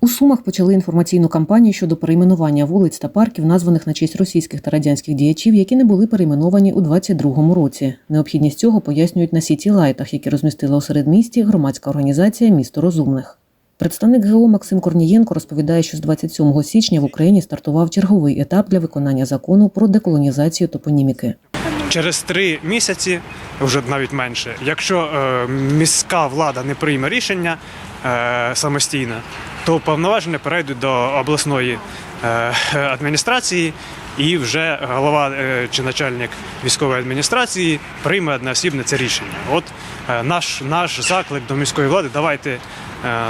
У Сумах почали інформаційну кампанію щодо перейменування вулиць та парків, названих на честь російських та радянських діячів, які не були перейменовані у 22-му році. Необхідність цього пояснюють на сіті лайтах, які розмістила у середмісті громадська організація Місто розумних. Представник ГО Максим Корнієнко розповідає, що з 27 січня в Україні стартував черговий етап для виконання закону про деколонізацію топоніміки. Через три місяці, вже навіть менше, якщо е, міська влада не прийме рішення е, самостійно, то повноваження перейдуть до обласної е, адміністрації, і вже голова е, чи начальник військової адміністрації прийме одноосібне це рішення. От наш, наш заклик до міської влади, давайте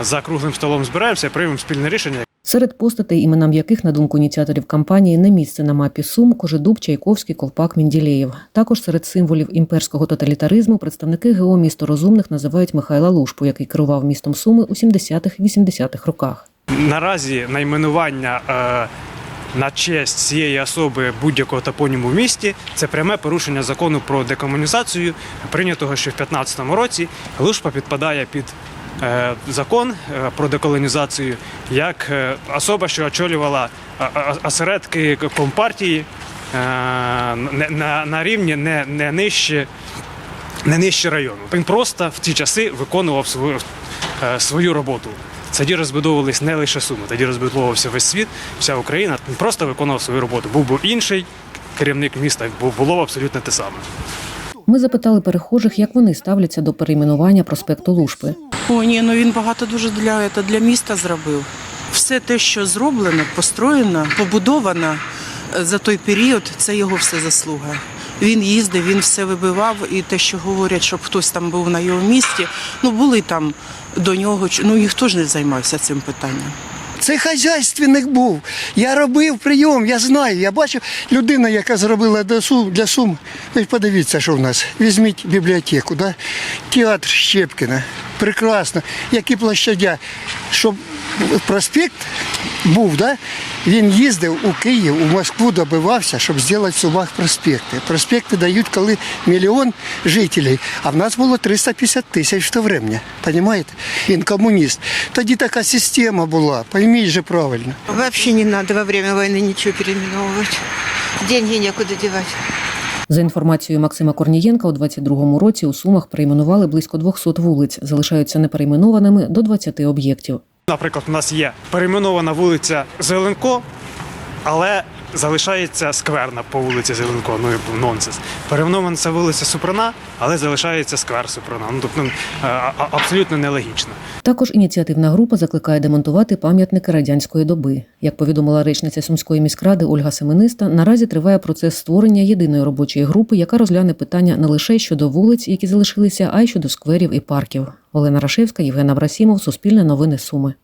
за круглим столом збираємося приймемо спільне рішення. Серед постатей, іменам яких, на думку ініціаторів кампанії, не місце на мапі Сум, Кожедуб, Чайковський, Колпак, Мінділеєв. Також серед символів імперського тоталітаризму представники ГО місто розумних називають Михайла Лушпу, який керував містом Суми у 70-х-80-х роках. Наразі найменування е, на честь цієї особи будь-якого топоніму в місті це пряме порушення закону про декомунізацію, прийнятого ще в 2015 році. Лушпа підпадає під закон е, про деколонізацію як е, особа, що очолювала е, е, осередки компартії е, на, рівні не, не нижче. Не нижче району. Він просто в ті часи виконував свою, е, свою роботу. Тоді розбудовувались не лише Суми, тоді розбудовувався весь світ, вся Україна. Він просто виконував свою роботу. Був би інший керівник міста, бу- було б абсолютно те саме. Ми запитали перехожих, як вони ставляться до перейменування проспекту Лушпи. О, ні, ну він багато дуже для, для міста зробив. Все те, що зроблено, построєно, побудовано е, за той період, це його все заслуга. Він їздив, він все вибивав, і те, що говорять, щоб хтось там був на його місці, ну були там до нього, ну ніхто ж не займався цим питанням. Це хазяйственник був. Я робив прийом, я знаю. Я бачив людина, яка зробила для сум. Подивіться, що в нас. Візьміть бібліотеку, да? театр Щепкіна. Прекрасно. Які площадя. Щоб проспект був, да? він їздив у Київ, у Москву добивався, щоб зробити в Сумах проспекти. Проспекти дають, коли мільйон жителів, а в нас було 350 тисяч в то время. Понимаєте? Він комуніст. Тоді така система була, пойміть же правильно. Вообще не надо во время войны ничего переименовывать. Деньги некуда девать. За інформацією Максима Корнієнка, у 22-му році у Сумах перейменували близько 200 вулиць, залишаються неперейменованими до 20 об'єктів. Наприклад, у нас є перейменована вулиця Зеленко, але залишається скверна по вулиці Зеленко. Ну і нонсенс. Перейменована це вулиця Супрана, але залишається сквер Супрана. Ну тобто е, абсолютно нелогічно. Також ініціативна група закликає демонтувати пам'ятники радянської доби. Як повідомила речниця Сумської міськради Ольга Семениста, наразі триває процес створення єдиної робочої групи, яка розгляне питання не лише щодо вулиць, які залишилися, а й щодо скверів і парків. Олена Рашевська, Євген Абрасімов, Суспільне новини Суми.